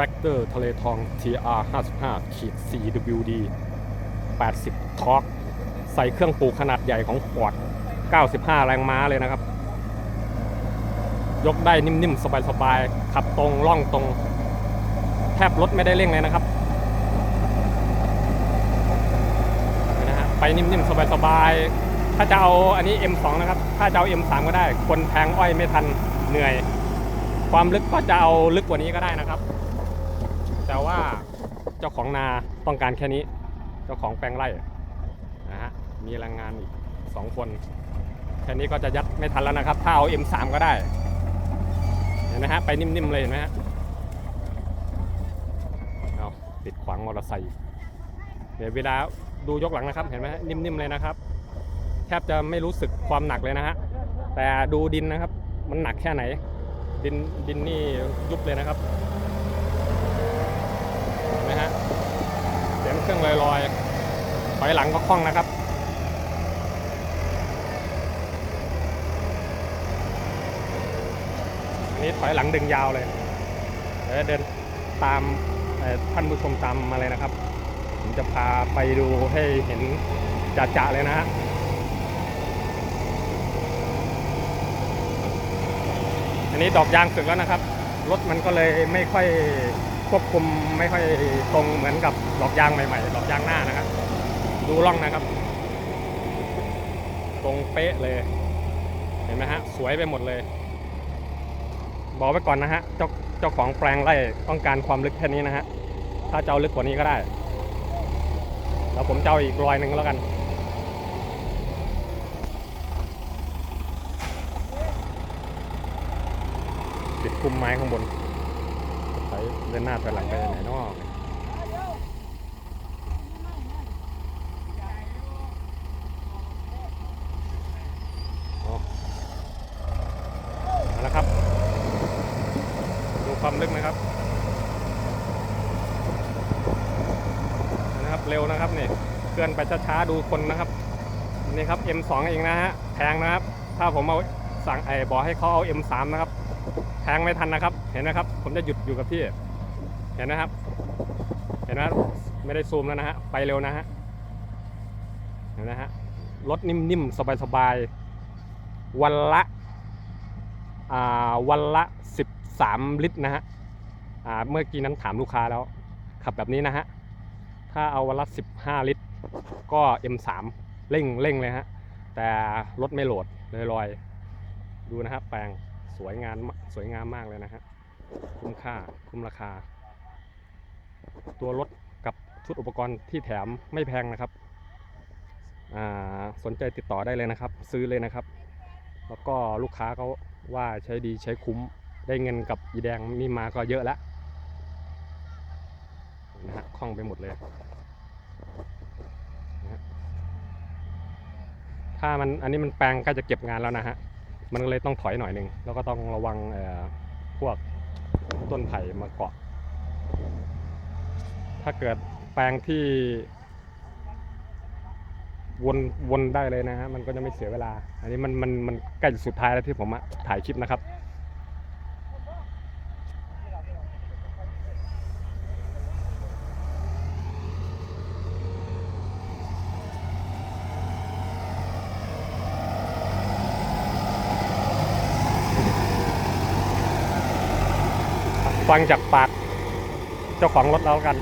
Tractor ทะเลทอง TR 55ขีด 4WD 80ทอร์กใส่เครื่องปลูกขนาดใหญ่ของ Ford 95 แรงม้าเลยนะครับ ยกได้นิ่มๆ สบายๆ ขับตรงล่องตรง แทบรถไม่ได้เร่งเลยนะครับนะฮะไปนิ่มๆ สบายๆ ถ้าจะเอาอันนี้ M2 นะครับ ถ้าจะเอา M3 ก็ได้ คนแทงอ้อยไม่ทันเหนื่อย ความลึกก็จะเอาลึกกว่านี้ก็ได้นะครับ แต่ว่าเจ้าของนาต้องการแค่นี้ เจ้าของแปลงไร่นะฮะมีแรงงานอีกสองคนแค่นี้ก็จะยัดไม่ทันแล้วนะครับ ถ้าเอา M3 ก็ได้ เห็นไหมฮะ ไปนิ่มๆเลยเห็นไหมฮะเอาติดขวางมอเตอร์ไซค์เดี๋ยวเวลาดูยกหลังนะครับ เห็นไหมฮะ นิ่มๆเลยนะครับ แทบจะไม่รู้สึกความหนักเลยนะฮะ แต่ดูดินนะครับ มันหนักแค่ไหน ดินดินนี่ยุบเลยนะครับเห็นไหมฮะ เครื่องลอยๆถอยหลังก็คล่องนะครับอันนี้ถอยหลังดึงยาวเลยเดี๋ยวเดินตามท่านผู้ชมตามมาเลยนะครับ ผมจะพาไปดูให้เห็นจ่าๆเลยนะฮะอันนี้ดอกยางสึกแล้วนะครับ รถมันก็เลยไม่ค่อย ควบคุมไม่ค่อยตรงเหมือนกับดอกยางใหม่ๆดอกยางหน้านะครับ ดูร่องนะครับ ตรงเป๊ะเลย เห็นไหมฮะ สวยไปหมดเลย บอกไว้ก่อนนะฮะ เจ้าเจ้าของแปลงไร่ต้องการความลึกแค่นี้นะฮะ ถ้าจะเอาลึกกว่านี้ก็ได้ แล้วผมจะเอาอีกรอยหนึ่งแล้วกันติดคุมไม้ข้างบน ไปเดินหน้าไปหลังไปไหนนอกมาแล้วครับ ดูความลึกนะครับนะครับ เร็วนะครับนี่เคลื่อนไปช้าๆดูคนนะครับนี่ครับ M2 เองนะฮะแพงนะครับ ถ้าผมเอาสั่งไอ้บอกให้เขาเอา M3 นะครับ แทงไม่ทันนะครับ เห็นไหมครับ ผมจะหยุดอยู่กับที่ เห็นนะครับ เห็นไหมไม่ได้ซูมแล้วนะฮะ ไปเร็วนะฮะ เห็นนะฮะ รถนิ่มๆ สบายๆ วันละ อ่า วันละ 13 ลิตรนะฮะ อ่า เมื่อกี้นั้นถามลูกค้าแล้ว ขับแบบนี้นะฮะ ถ้าเอาวันละ 15 ลิตร ก็ M3 เร่งเร่งเลยฮะ แต่รถไม่โหลดเลยลอย ดูนะครับแปลง สวยงามสวยงามมากเลยนะฮะคุ้มค่าคุ้มราคา ตัวรถกับชุดอุปกรณ์ที่แถมไม่แพงนะครับสนใจติดต่อได้เลยนะครับ ซื้อเลยนะครับ แล้วก็ลูกค้าเขาว่าใช้ดีใช้คุ้มได้เงินกับอีแดงนี่มาก็เยอะแล้วนะฮะคล่องไปหมดเลยถ้ามันอันนี้มันแปลงใกล้จะเก็บงานแล้วนะฮะ มันก็เลยต้องถอยหน่อยหนึ่งแล้วก็ต้องระวังพวกต้นไผ่มาเกาะ ถ้าเกิดแปลงที่ วนวนได้เลยนะฮะมันก็จะไม่เสียเวลา อันนี้มันมันมันใกล้สุดท้ายแล้วที่ผมถ่ายคลิปนะครับ ฟังจากปากเจ้าของรถแล้วกัน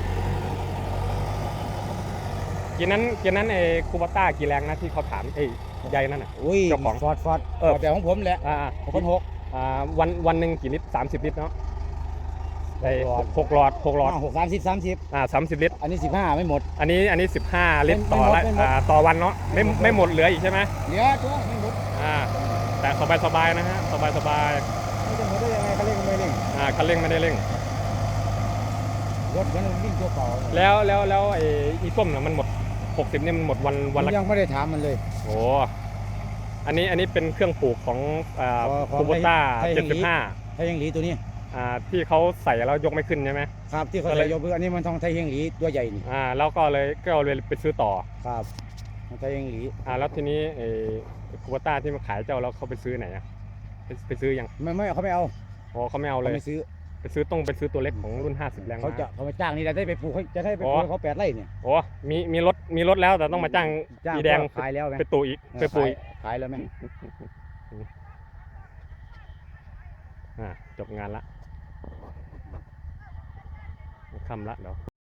กินนั้นกินนั้นไอ้คูบาต้ากี่แรงนะที่เขาถามไอ้ใยนั่นอะอุ้ยเจ้าของฟอร์ดฟอร์ดเออแต่ของผมแหละอ่าคนหกอ่าวันวันหนึ่งกี่ลิตรสามสิบลิตรเนาะไอ้หกหลอดหกหลอดหกหลอดหกสามสิบสามสิบอ่าสามสิบลิตร อันนี้สิบห้าไม่หมด อันนี้อันนี้สิบห้าลิตรไม่ต่อไม่หมดละไม่หมดอ่าต่อวันเนาะไม่ไม่ไม่หหมมดดเหลืออีกใช่ไหมเหลือตัวไม่หมดอ่าแต่สบายสบายๆนะฮะสบายสบาย คันเร่งไม่ได้เร่ง รถเหมือนวิ่งตัวเปล่าแล้วแล้วแล้วไอ้อีส้มเนี่ยมันหมดหกสิบนี่มันหมดวันวันละผมยังไม่ได้ถามมันเลย โอ้อันนี้อันนี้เป็นเครื่องปลูกของอ่าของของคูโบต้าไทยเจ็ดไทยสิบห้าไทยเฮงหลีตัวนี้อ่าที่เขาใส่แล้วยกไม่ขึ้นใช่ไหมครับที่เขาก็เลใส่ยยกเพื่ออันนี้มันทองไทยเฮงหลีตัวใหญ่นี่อ่าแล้วก็เลยก็เลยไปซื้อต่อครับของไทยเฮงหลีอ่าแล้วทีนี้ไอ้คูโบต้าที่มาขายเจ้าแล้วเขาไปซื้อไหนอะไปไปซื้อยังไม่ไม่เขาไม่เอา อ๋อเขาไม่เอาเขาเลยไม่ซื้อไปซื้อต้องไปซื้อตัวเล็กของรุ่น 50 แรงเขาม้าจะเขามาจ้างนี่แหละได้ไปปลูกเขาจะได้ไปปลูกอ๋อ ให้เขาแปดไร่เนี่ยโอ้มีมีรถมีรถแล้วแต่ต้องมาจ้างจ้างอีแดง ก็ขายแล้วไหมไปตู่อีกไปปลูกอีกขายแล้วไหมอ่าจบงานละค่ำละเดี๋ยว